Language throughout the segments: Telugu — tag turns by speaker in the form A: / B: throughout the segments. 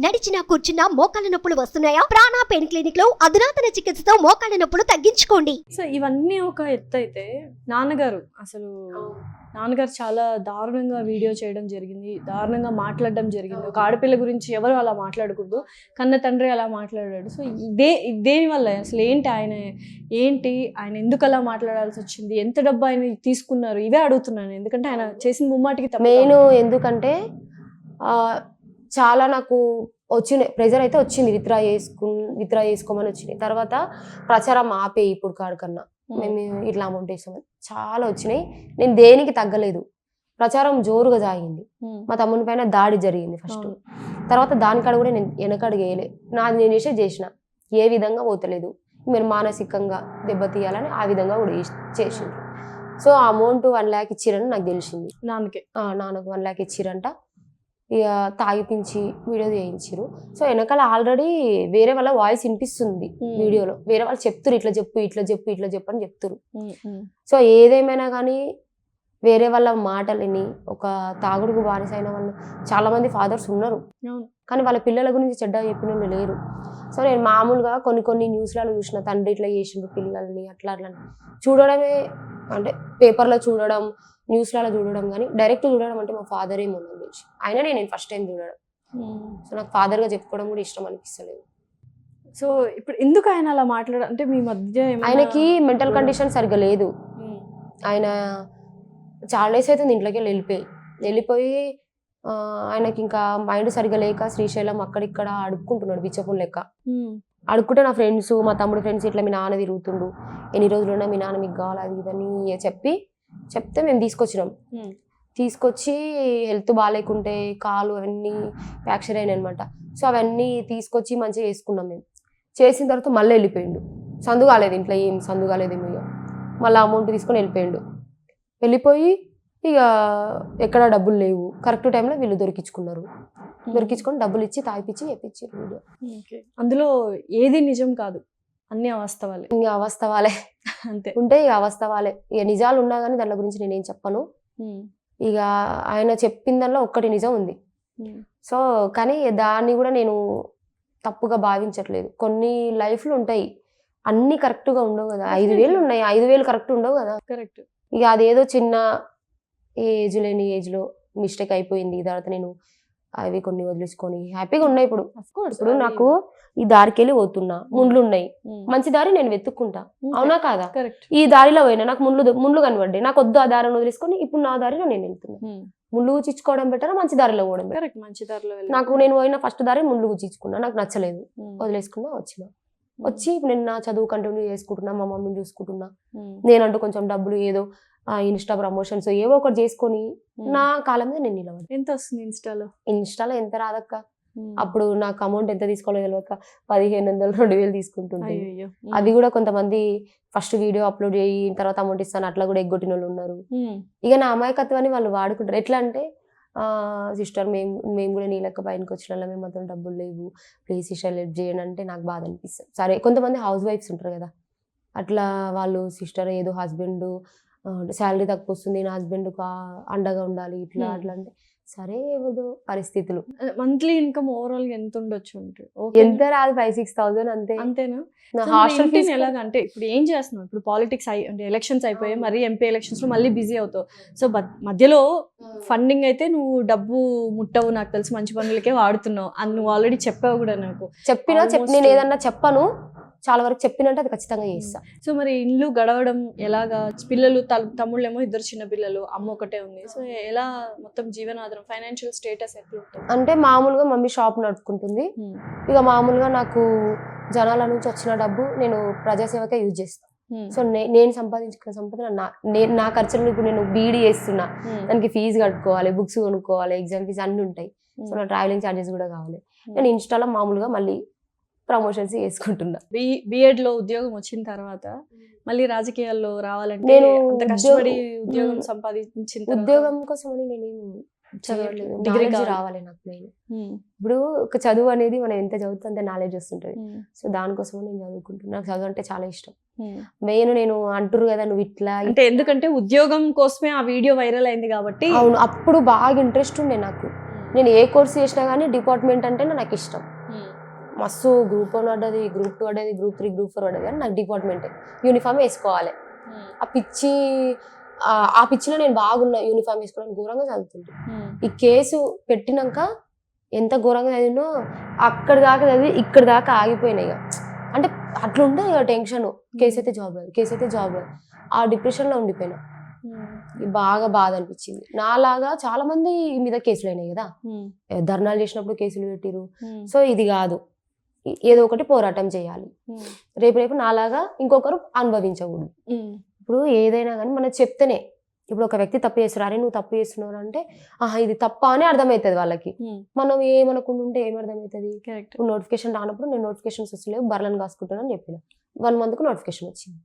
A: నడిచినా కూర్చున్నా మోకాళ్ళ నొప్పులు వస్తున్నాయా? ప్రాణా పెయిన్ క్లినిక్లో అధునాతన చికిత్సతో మోకాళ్ళ నొప్పులు తగ్గించుకోండి.
B: సో ఇవన్నీ ఒక ఎత్తు అయితే నాన్నగారు అసలు నాన్నగారు చాలా దారుణంగా వీడియో చేయడం జరిగింది దారుణంగా మాట్లాడడం జరిగింది. ఒక ఆడపిల్ల గురించి ఎవరు అలా మాట్లాడకూడదు కన్న తండ్రి అలా మాట్లాడాడు. సో ఇదే దేని వల్ల అసలు ఏంటి ఆయన ఏంటి ఆయన ఎందుకు అలా మాట్లాడాల్సి వచ్చింది? ఎంత డబ్బు ఆయన తీసుకున్నారు? ఇవే అడుగుతున్నాను ఎందుకంటే ఆయన చేసిన ముమ్మాటికి తప్పు
C: మెయిన్ ఎందుకంటే ఆ, చాలా నాకు వచ్చినాయి ప్రెజర్ అయితే వచ్చింది. విత్డ్రా చేసుకు విత్డ్రా చేసుకోమని వచ్చినాయి తర్వాత ప్రచారం ఆపే ఇప్పుడు కాడికన్నా మేము ఇట్లా అమౌంట్ వేసామని చాలా వచ్చినాయి. నేను దేనికి తగ్గలేదు. ప్రచారం జోరుగా సాగింది. మా తమ్ముని పైన దాడి జరిగింది ఫస్ట్. తర్వాత దానికాడ కూడా నేను వెనకడుగు వేయలే. నాది నేను చేసే చేసిన. ఏ విధంగా పోతలేదు. మీరు మానసికంగా దెబ్బతీయాలని ఆ విధంగా కూడా చేసి- చేసిండ్రు. సో ఆ అమౌంట్ వన్ ల్యాక్ ఇచ్చిరని నాకు తెలిసింది.
B: నాన్నకే.
C: నాన్నకు వన్ ల్యాక్ ఇచ్చిరంట. ఇక తాగిపించి వీడియో చేయించారు సో వెనకాల ఆల్రెడీ వేరే వాళ్ళ వాయిస్ వినిపిస్తుంది. వీడియోలో వేరే వాళ్ళు చెప్తురు ఇట్లా చెప్పు ఇట్లా చెప్పు ఇట్లా చెప్పు అని చెప్తురు. సో ఏదేమైనా కానీ వేరే వాళ్ళ మాటలని ఒక తాగుడుకు బానిస అయిన వాళ్ళు చాలా మంది ఫాదర్స్ ఉన్నారు. కానీ వాళ్ళ పిల్లల గురించి చెడ్డ చెప్పిన వాళ్ళు లేరు సో నేను మామూలుగా కొన్ని కొన్ని న్యూస్లలో చూసిన తండ్రి ఇట్లా చేసిండు పిల్లల్ని అట్లా అట్లా. చూడడమే అంటే పేపర్లో చూడడం న్యూస్లలో చూడడం కానీ డైరెక్ట్ చూడడం అంటే మా ఫాదర్ ఏమో తెలిసి అయినా నేను ఫస్ట్ టైం చూడడం. సో నాకు ఫాదర్గా చెప్పుకోవడం కూడా ఇష్టం అనిపిస్తలేదు.
B: సో ఇప్పుడు ఎందుకు ఆయన అలా మాట్లాడ అంటే మీ మధ్య
C: ఆయనకి మెంటల్ కండిషన్ సరిగ్గా లేదు. ఆయన చాలా డేస్ అవుతుంది ఇంట్లోకి వెళ్ళి వెళ్ళిపోయి. వెళ్ళిపోయి ఆయనకి ఇంకా మైండ్ సరిగ్గా లేక శ్రీశైలం అక్కడిక్కడ అడుక్కుంటున్నాడు బిచ్చపున్ లెక్క. అడుక్కుంటే నా ఫ్రెండ్స్ మా తమ్ముడు ఫ్రెండ్స్ ఇట్లా మీ నాన్న తిరుగుతుండు. ఎన్ని రోజులు ఉన్నా మీ నాన్న మీకు కావాలి అది ఇదని చెప్పి చెప్తే మేము తీసుకొచ్చినాం. తీసుకొచ్చి హెల్త్ బాగాలేకుంటే కాలు అవన్నీ ఫ్రాక్చర్ అయినాయి అనమాట సో అవన్నీ తీసుకొచ్చి మంచిగా చేసుకున్నాం మేము. చేసిన తర్వాత మళ్ళీ వెళ్ళిపోయిండు. సందు కాలేదు ఇంట్లో ఏం సందు కాలేదు ఏమి ఇక మళ్ళీ అమౌంట్ తీసుకొని వెళ్ళిపోయిండు. వెళ్ళిపోయి ఇక ఎక్కడ డబ్బులు లేవు. కరెక్ట్ టైంలో వీళ్ళు దొరికించుకున్నారు. దొరికించుకొని డబ్బులు ఇచ్చి తాగిపిచ్చి చెప్పించారు వీడియో
B: అందులో ఏది నిజం కాదు. అన్ని అవాస్తవాలే
C: ఇంకా అవస్థవాలే.
B: అంతే.
C: ఉంటే ఇక అవస్థవాలే. ఇక నిజాలు ఉన్నా కానీ దాని గురించి నేనేం చెప్పను. ఇక ఆయన చెప్పిన దానిలో ఒక్కటి నిజం ఉంది. సో కానీ దాన్ని కూడా నేను తప్పుగా భావించట్లేదు. కొన్ని లైఫ్లు ఉంటాయి. అన్ని కరెక్ట్గా ఉండవు కదా. ఐదు వేలు ఉన్నాయి ఐదు వేలు కరెక్ట్ ఉండవు కదా.
B: కరెక్ట్.
C: ఇక అదేదో చిన్న ఏజ్ లేని ఏజ్లో మిస్టేక్ అయిపోయింది. తర్వాత నేను అవి కొన్ని వదిలేసుకొని హ్యాపీగా ఉన్నాయి ఇప్పుడు. ఇప్పుడు నాకు ఈ దారికి వెళ్ళి పోతున్నా ముండ్లు ఉన్నాయి. మంచి దారి నేను వెతుక్కుంటా. అవునా కాదా? ఈ దారిలో పోయినా నాకు ముండ్లు ముండ్లు కనబడ్డాయి. నాకు వద్దు ఆ దారిని వదిలేసుకొని ఇప్పుడు నా దారిలో నేను వెళ్తున్నా. ముళ్ళు గుచ్చుకోవడం బెటర్? మంచి దారిలో పోవడం
B: మంచి దారిలో
C: నాకు నేను పోయిన ఫస్ట్ దారి ముళ్ళు గుచ్చుకున్నా నాకు నచ్చలేదు. వదిలేసుకున్నా వచ్చిన. వచ్చి నేను నా చదువు కంటిన్యూ చేసుకుంటున్నా మా మమ్మీని చూసుకుంటున్నా. నేనంటూ కొంచెం డబ్బులు ఏదో ఇన్స్టా ప్రమోషన్స్ ఏవో ఒకటి చేసుకొని నా కాలం మీద నేను నిలబడి
B: ఎంత వస్తుంది ఇన్స్టాలో?
C: ఇన్స్టాలో ఎంత రాదక్క? అప్పుడు నాకు అమౌంట్ ఎంత తీసుకోవాలో తెలియక పదిహేను వందలు రెండు వేలు తీసుకుంటుంటే
B: అయ్యో
C: అది కూడా కొంతమంది ఫస్ట్ వీడియో అప్లోడ్ చేయి తర్వాత అమౌంట్ ఇస్తాను అట్లా కూడా ఎగ్గొట్టిన వాళ్ళు ఉన్నారు ఇక నా అమాయకత్వాన్ని వాళ్ళు వాడుకుంటారు. ఎట్లా అంటే సిస్టర్ మేము మేము కూడా నీ లెక్క బయటకు వచ్చిన వాళ్ళం, మేము మాత్రం డబ్బులు లేవు. ప్లీజ్ సిస్టర్ హెల్ప్ చేయండి. అంటే నాకు బాధ అనిపిస్తుంది. సరే కొంతమంది హౌస్ వైఫ్స్ ఉంటారు కదా. అట్లా వాళ్ళు సిస్టర్ ఏదో హస్బెండ్ శాలరీ తక్కువ వస్తుంది నా హస్బెండ్ అండగా ఉండాలి ఇట్లా. అట్లా అంటే సరే ఏదో పరిస్థితులు.
B: మంత్లీ ఇన్కమ్ ఓవరాల్గా ఎంత ఉండొచ్చు అంటే
C: ఎంత రాదు ఫైవ్ సిక్స్ థౌసండ్ అంతే.
B: అంతేనా?
C: నా హాస్టల్ ఫీజు
B: ఎలాగ అంటే ఇప్పుడు ఏం చేస్తున్నావు? ఇప్పుడు పాలిటిక్స్ అయి అంటే ఎలక్షన్స్ అయిపోయాయి. మరి ఎంపీ ఎలక్షన్స్లో మళ్ళీ బిజీ అవుతావు. సో మధ్యలో ఫండింగ్ అయితే నువ్వు డబ్బు ముట్టవు నాకు తెలిసి మంచి పనులకే వాడుతున్నావు అని నువ్వు ఆల్రెడీ చెప్పావు కూడా నాకు.
C: చెప్పినా నేను ఏదన్నా చెప్పను. చాలా వరకు చెప్పినంటే అది ఖచ్చితంగా చేస్తా
B: సో మరి ఇల్లు గడవడం ఎలాగా? పిల్లలు తమ్ముళ్ళేమో ఇద్దరు చిన్న పిల్లలు అమ్మ ఒకటే ఉంది. సో ఎలా మొత్తం జీవనాధారం ఫైనాన్షియల్ స్టేటస్ ఎట్లా ఉంటుంది
C: అంటే మామూలుగా మమ్మీ షాప్ నడుపుకుంటుంది. ఇక మామూలుగా నాకు జనాల నుంచి వచ్చిన డబ్బు నేను ప్రజాసేవకే యూజ్ చేస్తాను. సో నేను సంపాదించుకున్న సంపద నా నేను నా ఖర్చులు ఇప్పుడు నేను బీడీ చేస్తున్నా. దానికి ఫీజు కట్టుకోవాలి బుక్స్ కొనుక్కోవాలి ఎగ్జామ్ ఫీజు అన్ని ఉంటాయి. సో నా ట్రావెలింగ్ ఛార్జెస్ కూడా కావాలి. నేను ఇన్స్టాలో మామూలుగా మళ్ళీ ప్రమోషన్స్ చేసుకుంటున్నా
B: బిఎడ్లో ఉద్యోగం వచ్చిన తర్వాత మళ్ళీ రాజకీయాల్లో రావాలంటే
C: నేను
B: కష్టపడి
C: ఉద్యోగం-.
B: సంపాదించిన
C: ఉద్యోగం కోసం నేనేం చదవట్లేదు
B: డిగ్రీ.
C: రావాలి నాకు మెయిన్. ఇప్పుడు ఒక చదువు అనేది మనం ఎంత చదువుతే అంత నాలెడ్జ్ వస్తుంటది. సో దానికోసం నేను చదువుకుంటున్నా నాకు చదువు అంటే చాలా ఇష్టం. మెయిన్ నేను అంటురు కదా నువ్వు ఇట్లా
B: అంటే ఎందుకంటే ఉద్యోగం కోసమే ఆ వీడియో వైరల్ అయింది కాబట్టి
C: అవును అప్పుడు బాగా ఇంట్రెస్ట్ ఉండే నాకు నేను ఏ కోర్స్ చేసినా కానీ డిపార్ట్మెంట్ అంటే నాకు ఇష్టం మస్తు గ్రూప్ వన్ పడ్డది గ్రూప్ టూ పడ్డది గ్రూప్ త్రీ గ్రూప్ ఫోర్ పడ్డది కానీ నాకు డిపార్ట్మెంట్ యూనిఫామ్ వేసుకోవాలి. ఆ పిచ్చి ఆ- పిచ్చిలో నేను బాగున్నా యూనిఫామ్ వేసుకోవడానికి ఘోరంగా చదువుతుంటే. ఈ కేసు పెట్టినాక ఎంత ఘోరంగా చదివినో అక్కడి దాకా చదివి ఇక్కడి దాకా ఆగిపోయినాయి ఇక. అంటే అట్లా ఉంటుంది ఇక టెన్షన్ కేసు అయితే జాబ్ రాదు కేసు అయితే జాబ్ రాదు. ఆ డిప్రెషన్లో ఉండిపోయినా. ఇది బాగా బాధ అనిపించింది. నాలాగా చాలా మంది మీద కేసులు అయినాయి కదా. ధర్నాలు చేసినప్పుడు కేసులు పెట్టిరు సో ఇది కాదు. ఏదో ఒకటి పోరాటం చేయాలి. రేపు రేపు నాలాగా ఇంకొకరు అనుభవించకూడదు. ఇప్పుడు ఏదైనా కానీ మనం చెప్తేనే ఇప్పుడు ఒక వ్యక్తి తప్పు చేస్తారు అరే నువ్వు తప్పు చేస్తున్నావు అంటే ఆహా ఇది తప్ప అని అర్థమవుతుంది వాళ్ళకి. మనం ఏమనుకుంటుంటే ఉంటే ఏం అర్థమవుతుంది?
B: కరెక్ట్
C: ఇప్పుడు నోటిఫికేషన్ రానప్పుడు నేను నోటిఫికేషన్స్ వస్తలేవు బర్లను కాసుకుంటానని చెప్పిన. వన్ మంత్కు నోటిఫికేషన్ వచ్చింది.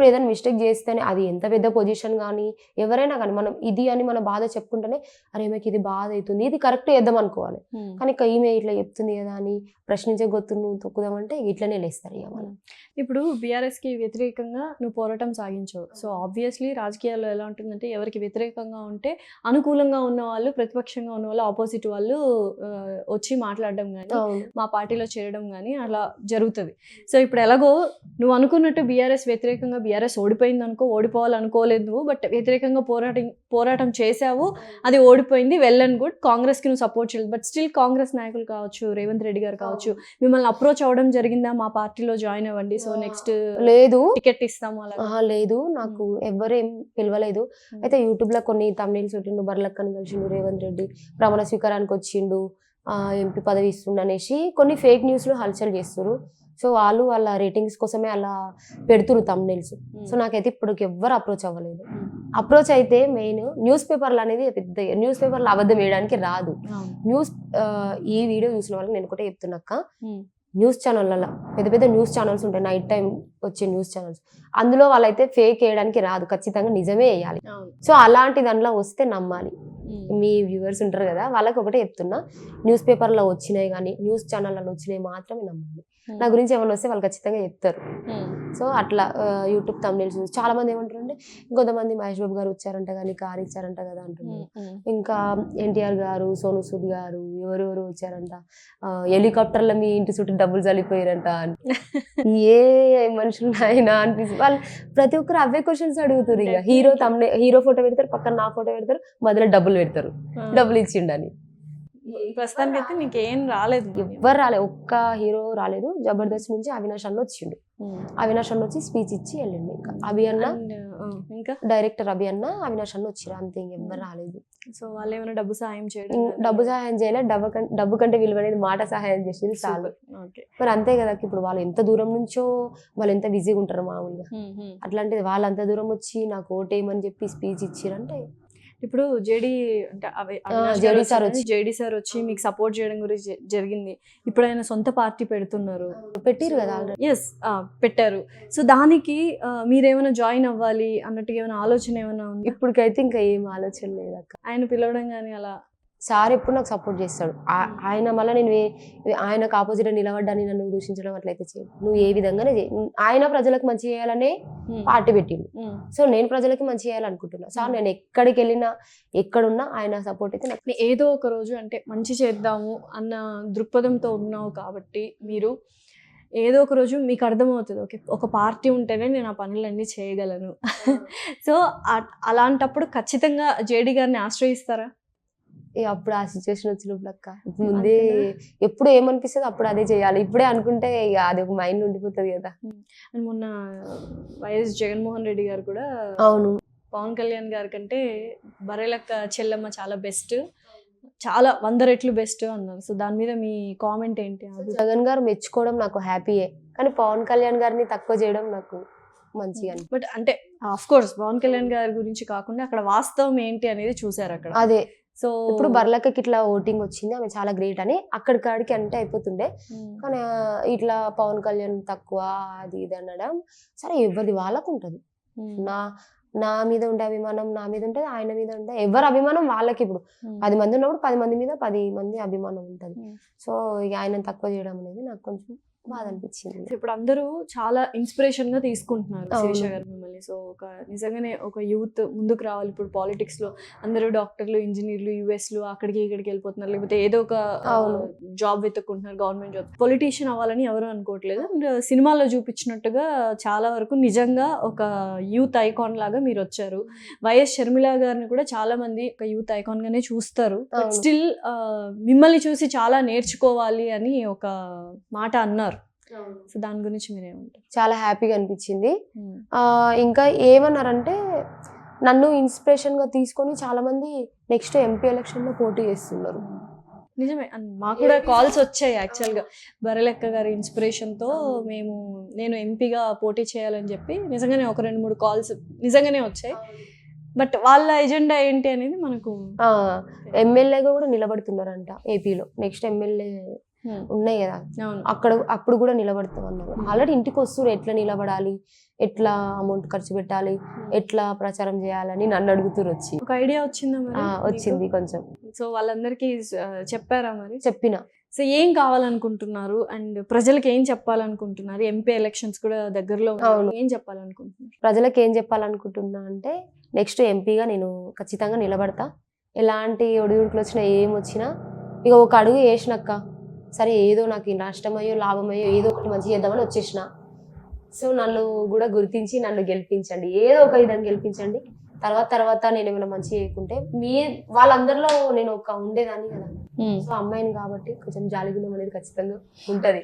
C: ఇప్పుడు ఏదైనా మిస్టేక్ చేస్తేనే అది ఎంత పెద్ద పొజిషన్ కానీ ఎవరైనా కానీ మనం ఇది అని మన బాధ చెప్పుకుంటేనే అరే మీకు ఇది బాధ అవుతుంది ఇది కరెక్ట్ చేద్దాం అనుకోవాలి. కానీ ఇక ఈమె ఇట్లా చెప్తుంది కదా అని ప్రశ్నించే గొత్తు నువ్వు తొక్కుదామంటే ఇట్లనే లేస్తారు ఇక మనం.
B: ఇప్పుడు బీఆర్ఎస్కి వ్యతిరేకంగా నువ్వు పోరాటం సాగించావు. సో ఆబ్వియస్లీ రాజకీయాల్లో ఎలా ఉంటుందంటే ఎవరికి వ్యతిరేకంగా ఉంటే అనుకూలంగా ఉన్న వాళ్ళు ప్రతిపక్షంగా ఉన్న వాళ్ళు ఆపోజిట్ వాళ్ళు వచ్చి మాట్లాడడం కానీ మా పార్టీలో చేరడం కానీ అలా జరుగుతుంది. సో ఇప్పుడు ఎలాగో నువ్వు అనుకున్నట్టు బీఆర్ఎస్ వ్యతిరేకంగా బీఆర్ఎస్ ఓడిపోయింది అనుకో ఓడిపోవాలనుకోలేదు బట్ వ్యతిరేకంగా పోరాటం పోరాటం చేసావు అది ఓడిపోయింది వెల్ అండ్ గుడ్. కాంగ్రెస్కి నువ్వు సపోర్ట్ చేయలేదు బట్ స్టిల్ కాంగ్రెస్ నాయకులు కావచ్చు రేవంత్ రెడ్డి గారు కావచ్చు మిమ్మల్ని అప్రోచ్ అవ్వడం జరిగిందా? మా పార్టీలో జాయిన్ అవ్వండి. సో నెక్స్ట్
C: లేదు.
B: టికెట్ ఇస్తాము అలా.
C: లేదు. నాకు ఎవ్వరేం పిలవలేదు. అయితే యూట్యూబ్లో కొన్ని తమిళ చుట్టిండు బర్లక్కని కలిసిండు రేవంత్ రెడ్డి ప్రమాణ స్వీకారానికి వచ్చిండు ఆ, ఎంపీ పదవి ఇస్తుండు అనేసి కొన్ని ఫేక్ న్యూస్లు హల్చల్ చేస్తారు సో వాళ్ళు వాళ్ళ రేటింగ్స్ కోసమే అలా పెడుతురు తమ్నైల్స్ సో నాకైతే ఇప్పుడు ఎవ్వరు అప్రోచ్ అవ్వలేదు. అప్రోచ్ అయితే మెయిన్ న్యూస్ పేపర్లు అనేది పెద్ద న్యూస్ పేపర్లు అబద్ధం వేయడానికి రాదు. న్యూస్ ఈ వీడియో చూసిన వాళ్ళకి నేను ఒకటే చెప్తున్నాక
B: Hmm.
C: న్యూస్ ఛానళ్ళ పెద్ద పెద్ద న్యూస్ ఛానల్స్ ఉంటాయి. నైట్ టైం వచ్చే న్యూస్ ఛానల్స్ అందులో వాళ్ళైతే ఫేక్ వేయడానికి రాదు. ఖచ్చితంగా నిజమే వేయాలి. సో అలాంటి దాంట్లో వస్తే నమ్మాలి. మీ వ్యూవర్స్ ఉంటారు కదా వాళ్ళకి ఒకటే చెప్తున్నా. న్యూస్ పేపర్లో వచ్చినాయి కానీ న్యూస్ ఛానళ్ళలో వచ్చినాయి మాత్రమే నమ్మాలి. నా గురించి ఏమైనా వస్తే వాళ్ళు ఖచ్చితంగా చెప్తారు. సో అట్లా యూట్యూబ్ తమిళ చూసి చాలా మంది ఏమంటారు ఇంకొంతమంది మహేష్ బాబు గారు వచ్చారంట కానీ కార్ ఇచ్చారంట కదా అంటున్నారు. ఇంకా ఎన్టీఆర్ గారు సోను సూద్ గారు ఎవరెవరు వచ్చారంట. హెలికాప్టర్ల మీ ఇంటి చుట్టూ డబ్బులు చల్లిపోయారంట ఏ మనుషులు ఆయన అనిపిస్తుంది వాళ్ళు ప్రతి ఒక్కరు అవే క్వశ్చన్స్ అడుగుతారు ఇక. హీరో తమ్నే హీరో ఫోటో పెడతారు పక్కన నా ఫోటో పెడతారు మధ్యలో డబ్బులు పెడతారు. డబ్బులు ఇచ్చిండని.
B: ప్రస్తుతానికి అయితే నీకేం రాలేదు?
C: ఎవ్వరు రాలేదు? ఒక్క హీరో రాలేదు. జబర్దస్త్ నుంచి అవినాష్ అన్న వచ్చిండు. అవినాష్ అన్న వచ్చి స్పీచ్ ఇచ్చి వెళ్ళిండు ఇంకా. అభి అన్న
B: ఇంకా?
C: డైరెక్టర్ అభి అన్న అవినాష్ అన్న వచ్చిరు అంతే ఇంకెవ్వరు రాలేదు.
B: సో వాళ్ళు ఏమైనా డబ్బు సాయం చేయడం
C: డబ్బు సహాయం చేయలే. డబ్బు కంటే డబ్బు కంటే విలువైనది మాట సహాయం చేసింది చాలు. మరి అంతే కదా ఇప్పుడు వాళ్ళు ఎంత దూరం నుంచో వాళ్ళు ఎంత బిజీగా ఉంటారు మామూలుగా. అట్లాంటిది వాళ్ళు అంత దూరం వచ్చి నాకు ఓటేయమని చెప్పి స్పీచ్ ఇచ్చిరంటే
B: ఇప్పుడు జేడి అంటే
C: sir వచ్చి.
B: జేడి సార్ వచ్చి మీకు సపోర్ట్ చేయడం గురించి జరిగింది. ఇప్పుడు ఆయన సొంత పార్టీ పెడుతున్నారు.
C: పెట్టిరు కదా ఆల్రెడీ
B: ఎస్ పెట్టారు. సో దానికి మీరేమైనా జాయిన్ అవ్వాలి అన్నట్టుగా ఏమైనా ఆలోచన ఏమైనా ఉంది?
C: ఇప్పటికైతే ఇంకా ఏం ఆలోచన లేదు
B: ఆయన పిలవడం కానీ అలా
C: సార్ ఎప్పుడు నాకు సపోర్ట్ చేస్తాడు. ఆయన మళ్ళీ నేను ఆయనకు ఆపోజిట్ నిలబడ్డాని నన్ను దూషించడం అట్లయితే చేయడు నువ్వు ఏ విధంగానే చేయి. ఆయన ప్రజలకు మంచి చేయాలనే పార్టీ పెట్టిండు.
B: ఉమ్.
C: సో నేను ప్రజలకి మంచి చేయాలనుకుంటున్నా. సార్ నేను ఎక్కడికి వెళ్ళినా ఎక్కడున్నా ఆయన సపోర్ట్ అయితే నాకు
B: ఏదో ఒక రోజు అంటే మంచి చేద్దాము అన్న దృక్పథంతో ఉన్నావు కాబట్టి మీరు ఏదో ఒక రోజు మీకు అర్థమవుతుంది. ఓకే ఒక పార్టీ ఉంటేనే నేను ఆ పనులన్నీ చేయగలను. సో అలాంటప్పుడు ఖచ్చితంగా జేడి గారిని ఆశ్రయిస్తారా?
C: అప్పుడు ఆ సిచ్యువేషన్ వచ్చినప్పుడు అక్క. ముందే ఎప్పుడు ఏమనిపిస్తుంది అప్పుడు అదే చేయాలి. ఇప్పుడే అనుకుంటే ఇక అది ఒక మైండ్ ఉండిపోతుంది కదా.
B: మొన్న వైఎస్ జగన్మోహన్ రెడ్డి గారు కూడా
C: అవును.
B: పవన్ కళ్యాణ్ గారి కంటే బరేలక్క చెల్లమ్మ చాలా బెస్ట్ చాలా వంద రెట్లు బెస్ట్ అన్నారు. సో దాని మీద మీ కామెంట్ ఏంటి?
C: జగన్ గారు మెచ్చుకోవడం నాకు హ్యాపీయే కానీ పవన్ కళ్యాణ్ గారిని తక్కువ చేయడం నాకు మంచిగా
B: బట్ అంటే ఆఫ్ కోర్స్ పవన్ కళ్యాణ్ గారి గురించి కాకుండా అక్కడ వాస్తవం ఏంటి అనేది చూసారు అక్కడ.
C: అదే.
B: సో
C: ఇప్పుడు బర్లక్కకి ఇట్లా ఓటింగ్ వచ్చింది ఆమె చాలా గ్రేట్ అని అక్కడికాడికి అంటే అయిపోతుండే. కానీ ఇట్లా పవన్ కళ్యాణ్ తక్కువ అది ఇది అనడం సరే ఎవరిది వాళ్ళకు ఉంటుంది నా నా మీద ఉండే అభిమానం నా మీద ఉంటుంది ఆయన మీద ఉంటే ఎవరి అభిమానం వాళ్ళకి ఇప్పుడు. పది మంది ఉన్నప్పుడు పది మంది మీద పది మంది అభిమానం ఉంటుంది. సో ఇక ఆయన తక్కువ చేయడం అనేది నాకు కొంచెం బాధ అనిపించింది
B: ఇప్పుడు అందరూ చాలా ఇన్స్పిరేషన్గా తీసుకుంటున్నారు. శిరీష గారు మిమ్మల్ని. సో ఒక నిజంగానే ఒక యూత్ ముందుకు రావాలి. ఇప్పుడు పాలిటిక్స్లో అందరూ డాక్టర్లు ఇంజనీర్లు యుఎస్లో అక్కడికి ఇక్కడికి వెళ్ళిపోతున్నారు. లేకపోతే ఏదో ఒక. జాబ్ వెతుక్కుంటున్నారు గవర్నమెంట్ జాబ్ పొలిటీషియన్ అవ్వాలని ఎవరు అనుకోవట్లేదు. అండ్ సినిమాలో చూపించినట్టుగా చాలా వరకు నిజంగా ఒక యూత్ ఐకాన్ లాగా మీరు వచ్చారు. వైఎస్ షర్మిల గారిని కూడా చాలా మంది ఒక యూత్ ఐకాన్ గానే చూస్తారు. స్టిల్ మిమ్మల్ని చూసి చాలా నేర్చుకోవాలి అని ఒక మాట అన్నారు. సో దాని గురించి మీరేమంటారు?
C: చాలా హ్యాపీగా అనిపించింది. ఇంకా ఏమన్నారంటే నన్ను ఇన్స్పిరేషన్గా తీసుకొని చాలా మంది నెక్స్ట్ ఎంపీ ఎలక్షన్లో పోటీ చేస్తున్నారు.
B: నిజమే. మాకు కూడా కాల్స్ వచ్చాయి యాక్చువల్గా బరలెక్క గారి ఇన్స్పిరేషన్తో మేము నేను ఎంపీగా పోటీ చేయాలని చెప్పి నిజంగానే ఒక రెండు మూడు కాల్స్ నిజంగానే వచ్చాయి. బట్ వాళ్ళ ఎజెండా ఏంటి అనేది మనకు
C: ఎమ్మెల్యేగా కూడా నిలబడుతున్నారంట ఏపీలో. Next MLA. ఉన్నాయి కదా. అక్కడ అప్పుడు కూడా నిలబడతాం అన్నారు ఆల్రెడీ ఇంటికి వస్తున్నారు ఎట్లా నిలబడాలి ఎట్లా అమౌంట్ ఖర్చు పెట్టాలి ఎట్లా ప్రచారం చేయాలని నన్ను అడుగుతున్నారు వచ్చి.
B: ఒక ఐడియా వచ్చిందా
C: వచ్చింది కొంచెం.
B: సో వాళ్ళందరికీ చెప్పారా మరి?
C: చెప్పిన.
B: సో ఏం కావాలనుకుంటున్నారు? అండ్ ప్రజలకు ఏం చెప్పాలనుకుంటున్నారు? ఎంపీ ఎలక్షన్స్ కూడా దగ్గరలో. ఏం చెప్పాలనుకుంటున్నారు?
C: ప్రజలకు ఏం చెప్పాలనుకుంటున్నా అంటే నెక్స్ట్ ఎంపీగా నేను ఖచ్చితంగా నిలబడతా. ఎలాంటి ఒడిదుడుకులు వచ్చినా ఏం వచ్చినా ఇక ఒక అడుగు వేసినాక సరే ఏదో నాకు నష్టమయ్యో లాభమయ్యో ఏదో ఒకటి మంచి చేద్దామని వచ్చేసిన. సో నన్ను కూడా గుర్తించి నన్ను గెలిపించండి. ఏదో ఒక విధంగా గెలిపించండి. తర్వాత తర్వాత నేను ఏమైనా మంచి చేయకుంటే మీ వాళ్ళందరిలో నేను ఒక ఉండేదాన్ని కదా. సో అమ్మాయిని కాబట్టి కొంచెం జాలిగుణం అనేది ఖచ్చితంగా ఉంటది.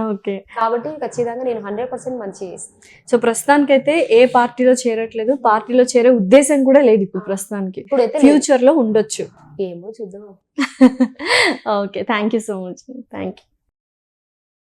B: ఓకే.
C: కాబట్టి ఖచ్చితంగా నేను హండ్రెడ్ పర్సెంట్ మంచి చేస్తాను.
B: సో ప్రస్తుతానికైతే ఏ పార్టీలో చేరట్లేదు. పార్టీలో చేరే ఉద్దేశం కూడా లేదు ఇప్పుడు ప్రస్తుతానికి.
C: ఇప్పుడైతే.
B: ఫ్యూచర్లో ఉండొచ్చు.
C: ఏమో చూద్దాం.
B: Okay. Thank you so much thank you